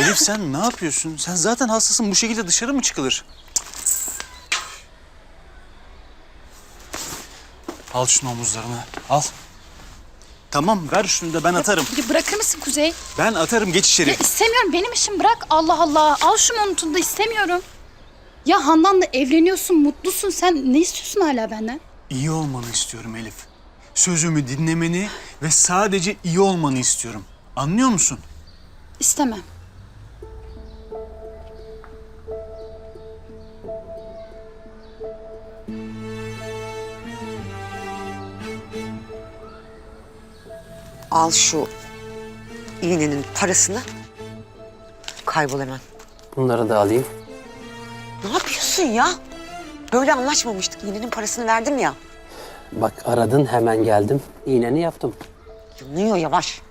Elif sen ne yapıyorsun? Sen zaten hastasın. Bu şekilde dışarı mı çıkılır? Al şunu omuzlarına. Al. Tamam ver şunu da ben atarım. Bir bırakır mısın Kuzey? Ben atarım geç içeri. Ya istemiyorum benim işim bırak. Allah Allah. Al şu montunu da istemiyorum. Ya Handan'la evleniyorsun, mutlusun. Sen ne istiyorsun hala benden? İyi olmanı istiyorum Elif. Sözümü dinlemeni ve sadece iyi olmanı istiyorum. Anlıyor musun? İstemem. Al şu iğnenin parasını. Kaybol hemen. Bunları da alayım. Ne yapıyorsun ya? Böyle anlaşmamıştık. İğnenin parasını verdim ya. Bak aradın hemen geldim. İğneni yaptım. Yanıyor yavaş.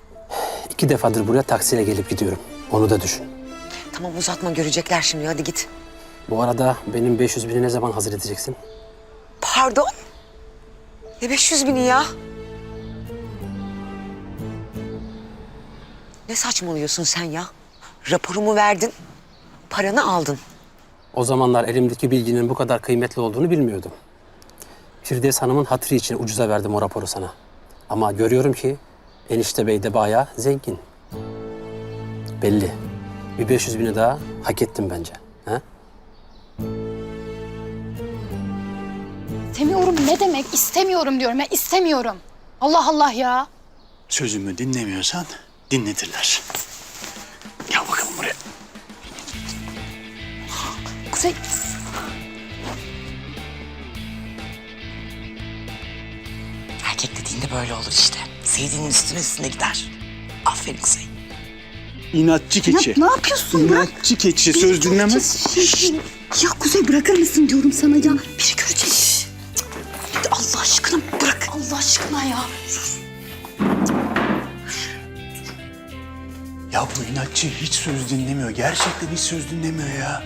İki defadır buraya taksiyle gelip gidiyorum. Onu da düşün. Tamam uzatma görecekler şimdi hadi git. Bu arada benim 500 bini ne zaman hazır edeceksin? Pardon? Ne 500 bini ya? Ne saçmalıyorsun sen ya? Raporumu verdin, paranı aldın. O zamanlar elimdeki bilginin bu kadar kıymetli olduğunu bilmiyordum. Firdevs Hanım'ın hatırı için ucuza verdim o raporu sana. Ama görüyorum ki enişte bey de bayağı zengin. Belli. Bir 500 bini daha hak ettim bence. Ha? İstemiyorum ne demek? İstemiyorum diyorum ya. istemiyorum. Allah Allah ya. Sözümü dinlemiyorsan dinletirler. Gel bakalım buraya. Kuzey Erkek dediğinde böyle olur işte. Sevdiğinin üstüne üstüne gider. Aferin Kuzey. İnatçı keçi. ne yapıyorsun ya? İnatçı keçi söz dinlemez. Ya Kuzey bırakır mısın diyorum sana ya. Biri görecek. Allah aşkına bırak. Allah aşkına ya. Ya bu inatçı hiç söz dinlemiyor. Gerçekten hiç söz dinlemiyor ya.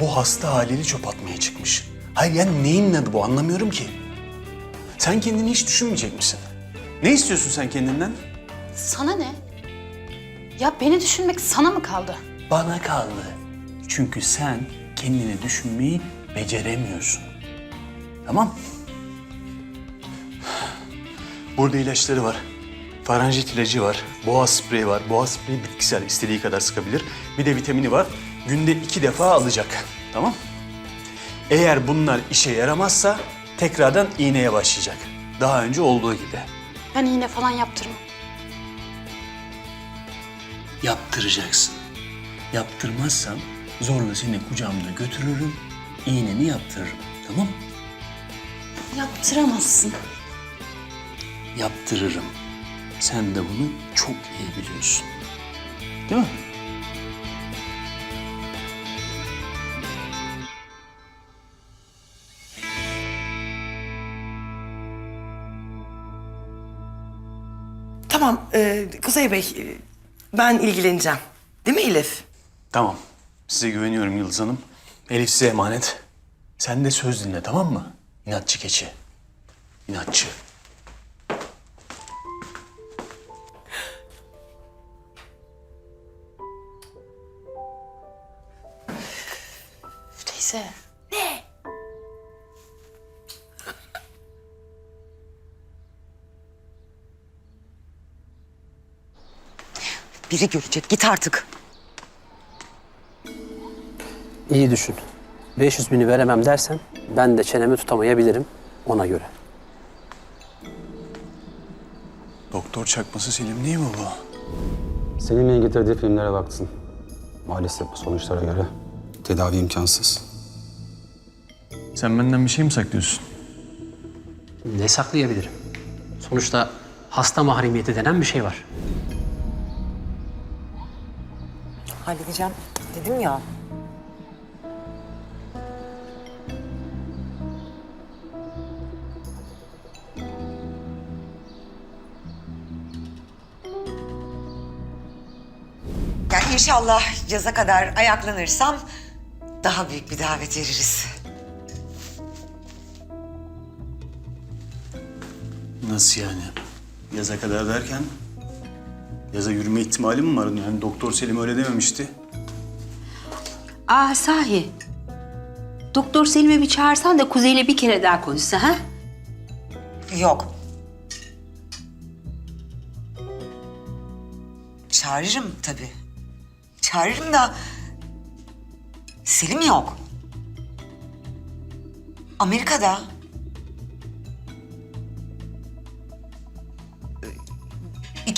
Bu hasta haliyle çöp atmaya çıkmış. Hayır yani neyin adı bu anlamıyorum ki. Sen kendini hiç düşünmeyecek misin? Ne istiyorsun sen kendinden? Sana ne? Ya beni düşünmek sana mı kaldı? Bana kaldı. Çünkü sen kendini düşünmeyi beceremiyorsun. Tamam? Burada ilaçları var. Faranjit ilacı var. Boğaz spreyi var. Boğaz spreyi bitkisel. istediği kadar sıkabilir. Bir de vitamini var. Günde iki defa alacak. Tamam? Eğer bunlar işe yaramazsa tekrardan iğneye başlayacak. Daha önce olduğu gibi. Ben iğne falan yaptırmam. Yaptıracaksın. Yaptırmazsan zorla seni kucağımda götürürüm. iğneni yaptırırım. Tamam? Yaptıramazsın. Yaptırırım. Sen de bunu çok iyi biliyorsun. Değil mi? Tamam e, Kuzey Bey e, ben ilgileneceğim. Değil mi Elif? Tamam. Size güveniyorum Yıldız Hanım. Elif size emanet. Sen de söz dinle tamam mı? İnatçı keçi. İnatçı. Üf, Teyze. Biri görecek git artık. İyi düşün. 500 bini veremem dersen ben de çenemi tutamayabilirim ona göre. Doktor çakması Selim değil mi bu? Selim'in getirdiği filmlere baktın. Maalesef bu sonuçlara göre tedavi imkansız. Sen benden bir şey mi saklıyorsun? Ne saklayabilirim? Sonuçta hasta mahremiyeti denen bir şey var. Halledeceğim dedim ya. Yani inşallah yaza kadar ayaklanırsam daha büyük bir davet veririz. Nasıl yani? Yaza kadar derken? Yaza yürüme ihtimali mi var? Yani Doktor Selim öyle dememişti. Aa sahi. Doktor Selim'e bir çağırsan da Kuzey'le bir kere daha konuşsa ha? Yok. Çağırırım tabii. Çağırırım da Selim yok. Amerika'da.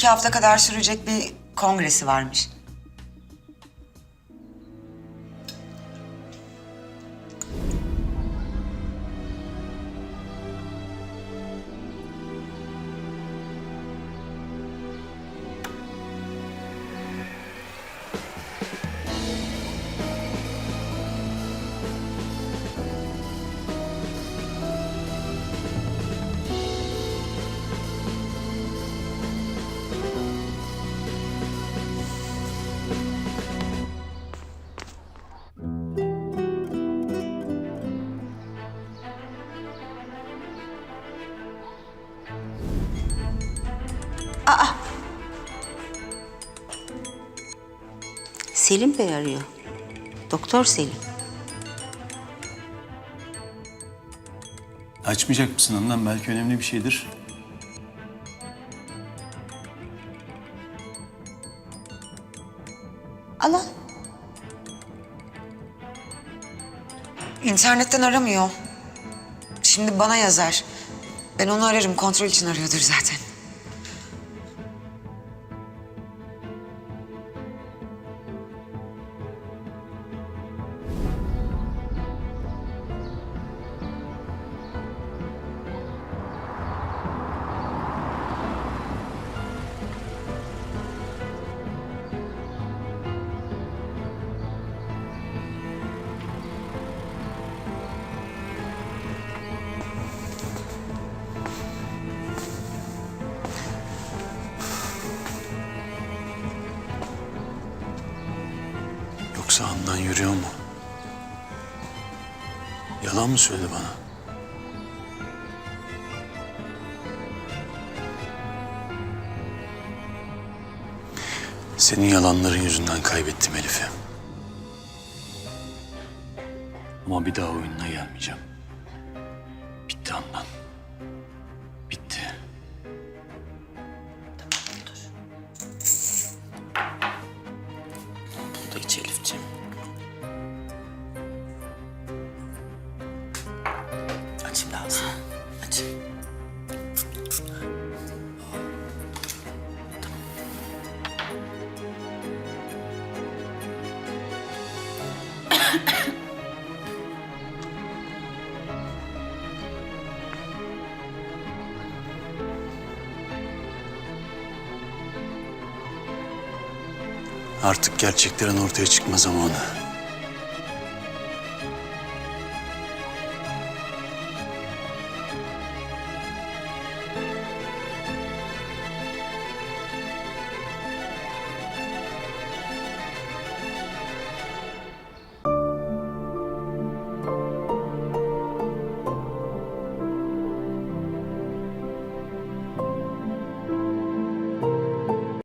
İki hafta kadar sürecek bir kongresi varmış. Selim Bey arıyor. Doktor Selim. Açmayacak mısın ondan? Belki önemli bir şeydir. Al al. İnternetten aramıyor. Şimdi bana yazar. Ben onu ararım. Kontrol için arıyordur zaten. Yoksa Handan yürüyor mu? Yalan mı söyledi bana? Senin yalanların yüzünden kaybettim Elif'i. Ama bir daha oyununa gelmeyeceğim. Artık gerçeklerin ortaya çıkma zamanı.